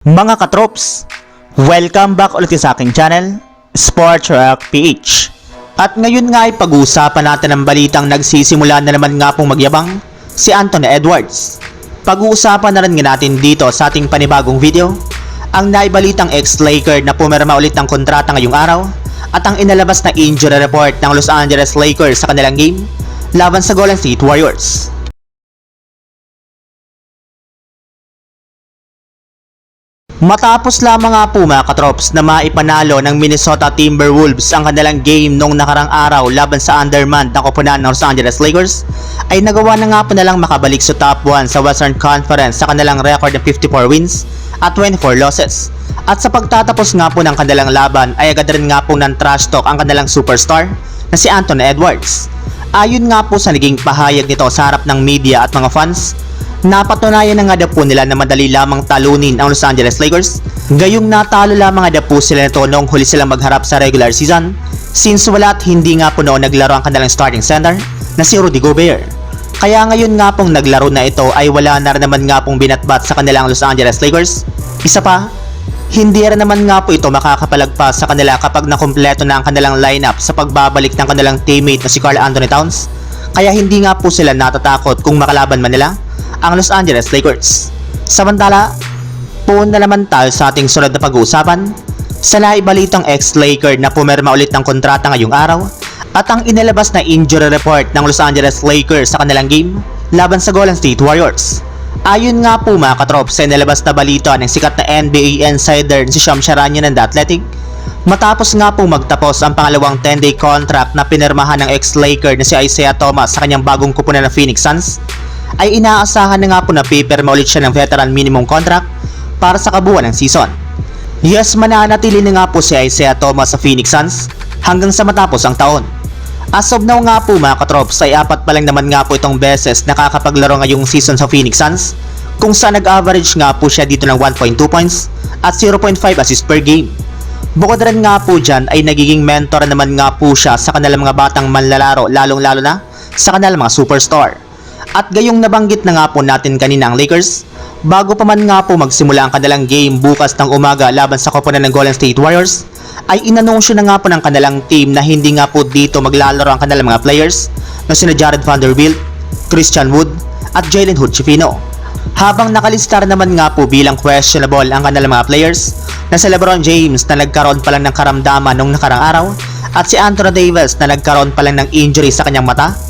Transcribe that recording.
Mga katrops, welcome back ulit sa aking channel, Sports Rock PH. At ngayon nga ay pag-uusapan natin ang balitang nagsisimula na naman nga pong magyabang si Anthony Edwards. Pag-uusapan na rin nga natin dito sa ating panibagong video, ang naibalitang ex-Laker na pumirma ulit ng kontrata ngayong araw at ang inalabas na injury report ng Los Angeles Lakers sa kanilang game laban sa Golden State Warriors. Matapos lamang nga po mga katrops na maipanalo ng Minnesota Timberwolves ang kanilang game nung nakarang araw laban sa undermanned na koponan ng Los Angeles Lakers, ay nagawa na nga po nalang makabalik sa top 1 sa Western Conference sa kanilang record ng 54 wins at 24 losses. At sa pagtatapos nga po ng kanilang laban ay agad rin nga po ng trash talk ang kanilang superstar na si Anthony Edwards. Ayon nga po sa naging pahayag nito sa harap ng media at mga fans, Napatunayan na nga daw po nila na madali lamang talunin ang Los Angeles Lakers. Gayong natalo lamang nga daw po sila nito noong huli silang magharap sa regular season since wala at hindi nga po noon naglaro ang kanilang starting center na si Rudy Gobert. Kaya ngayon nga pong naglaro na ito ay wala na rin naman nga pong binatbat sa kanilang Los Angeles Lakers. Isa pa, hindi rin naman nga po ito makakapalagpas sa kanila kapag nakumpleto na ang kanilang lineup sa pagbabalik ng kanilang teammate na si Carl Anthony Towns. Kaya hindi nga po sila natatakot kung makalaban man nila ang Los Angeles Lakers. Samantala, puun na naman tayo sa ating sunod na pag-uusapan sa naibalitang ex-Laker na pumirma ulit ng kontrata ngayong araw at ang inilabas na injury report ng Los Angeles Lakers sa kanilang game laban sa Golden State Warriors. Ayon nga po mga katrops sa inilabas na balita ng sikat na NBA insider si Sham Charania ng The Athletic, matapos nga po magtapos ang pangalawang 10-day contract na pinirmahan ng ex-Laker na si Isaiah Thomas sa kanyang bagong kupunan ng Phoenix Suns, ay inaasahan na nga po na pipirma ulit siya ng veteran minimum contract para sa kabuuan ng season. Yes, mananatili na nga po si Isaiah Thomas sa Phoenix Suns hanggang sa matapos ang taon. As of now nga po mga katrops ay apat pa lang naman nga po itong beses nakakapaglaro ngayong season sa Phoenix Suns kung saan nag-average nga po siya dito ng 1.2 points at 0.5 assists per game. Bukod rin nga po dyan ay nagiging mentor naman nga po siya sa kanilang mga batang manlalaro lalong lalo na sa kanilang mga superstar. At gayong nabanggit na nga po natin kanina ang Lakers, bago pa man nga po magsimula ang kanilang game bukas ng umaga laban sa koponan ng Golden State Warriors, ay inanunsyo na nga po ng kanilang team na hindi nga po dito maglalaro ang kanilang mga players na sina Jared Vanderbilt, Christian Wood, at Jalen Hood Chifino. Habang nakalistar naman nga po bilang questionable ang kanilang mga players na si Lebron James na nagkaroon pa lang ng karamdaman nung nakarang araw at si Anthony Davis na nagkaroon pa lang ng injury sa kanyang mata